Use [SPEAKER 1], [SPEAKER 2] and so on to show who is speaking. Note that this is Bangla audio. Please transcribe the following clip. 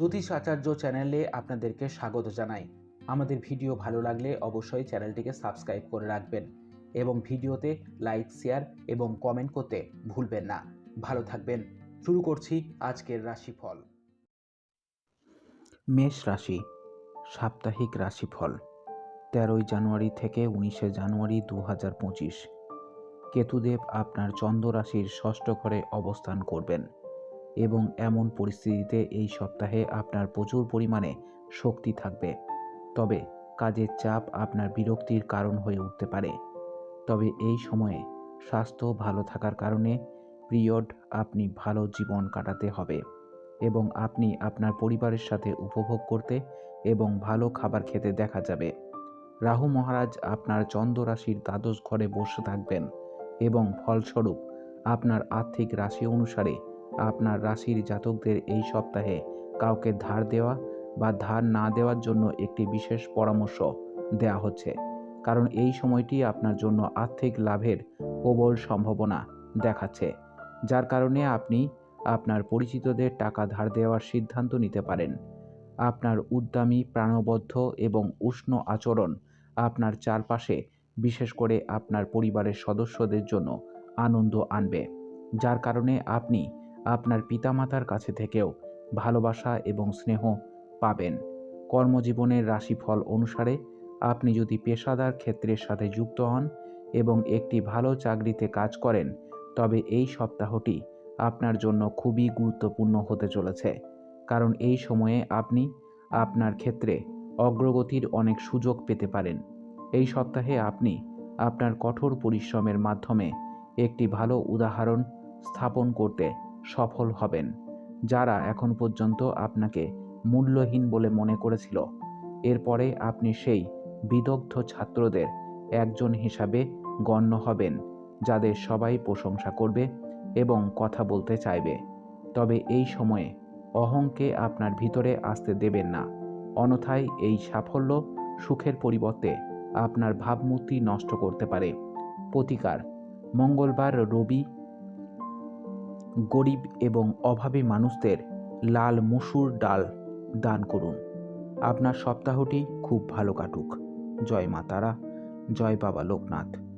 [SPEAKER 1] জ্যোতিষ আচার্য চ্যানেলে আপনাদেরকে স্বাগত জানাই। আমাদের ভিডিও ভালো লাগলে অবশ্যই চ্যানেলটিকে সাবস্ক্রাইব করে রাখবেন এবং ভিডিওতে লাইক, শেয়ার এবং কমেন্ট করতে ভুলবেন না। ভালো থাকবেন। শুরু করছি আজকের রাশিফল। মেষ রাশি, সাপ্তাহিক রাশিফল, তেরোই জানুয়ারি থেকে উনিশে জানুয়ারি দু হাজার পঁচিশ। কেতুদেব আপনার চন্দ্র রাশির ষষ্ঠ ঘরে অবস্থান করবেন। এবং এমন পরিস্থিতিতে এই সপ্তাহে আপনার প্রচুর পরিমাণে শক্তি থাকবে। তবে কাজের চাপ আপনার বিরক্তির কারণ হয়ে উঠতে পারে। তবে এই সময়ে স্বাস্থ্য ভালো থাকার কারণে পিরিয়ড আপনি ভালো জীবন কাটাতে হবে এবং আপনি আপনার পরিবারের সাথে উপভোগ করতে এবং ভালো খাবার খেতে দেখা যাবে। রাহু মহারাজ আপনার চন্দ্র রাশির দ্বাদশ ঘরে বসে থাকবেন এবং ফলস্বরূপ আপনার আর্থিক রাশি অনুসারে আপনার রাশির জাতকদের এই সপ্তাহে কাউকে ধার দেওয়া বা ধার না দেওয়ার জন্য একটি বিশেষ পরামর্শ দেওয়া হচ্ছে। কারণ এই সময়টি আপনার জন্য আর্থিক লাভের প্রবল সম্ভাবনা দেখাচ্ছে, যার কারণে আপনি আপনার পরিচিতদের টাকা ধার দেওয়ার সিদ্ধান্ত নিতে পারেন। আপনার উদ্যমী, প্রাণবদ্ধ এবং উষ্ণ আচরণ আপনার চারপাশে বিশেষ করে আপনার পরিবারের সদস্যদের জন্য আনন্দ আনবে, যার কারণে আপনি আপনার পিতামাতার কাছে থেকেও ভালোবাসা এবং স্নেহ পাবেন। কর্মজীবনের রাশিফল অনুসারে আপনি যদি পেশাদার ক্ষেত্রের সাথে যুক্ত হন এবং একটি ভালো চাকরিতে কাজ করেন, তবে এই সপ্তাহটি আপনার জন্য খুবই গুরুত্বপূর্ণ হতে চলেছে। কারণ এই সময়ে আপনি আপনার ক্ষেত্রে অগ্রগতির অনেক সুযোগ পেতে পারেন। এই সপ্তাহে আপনি আপনার কঠোর পরিশ্রমের মাধ্যমে একটি ভালো উদাহরণ স্থাপন করতে সফল হবেন, যারা এখন পর্যন্ত আপনাকে মূল্যহীন বলে মনে করেছিল। এরপরে আপনি সেই বিদগ্ধ ছাত্রদের একজন হিসাবে গণ্য হবেন, যাদের সবাই প্রশংসা করবে এবং কথা বলতে চাইবে। তবে এই সময়ে অহংকে আপনার ভিতরে আসতে দেবেন না, অন্যথায় এই সাফল্য সুখের পরিবর্তে আপনার ভাবমূর্তি নষ্ট করতে পারে। প্রতিকার, মঙ্গলবার রবি গরিব এবং অভাবী মানুষদের লাল মুসুর ডাল দান করুন। আপনার সপ্তাহটি খুব ভালো কাটুক। জয় মা তারা, জয় বাবা লোকনাথ।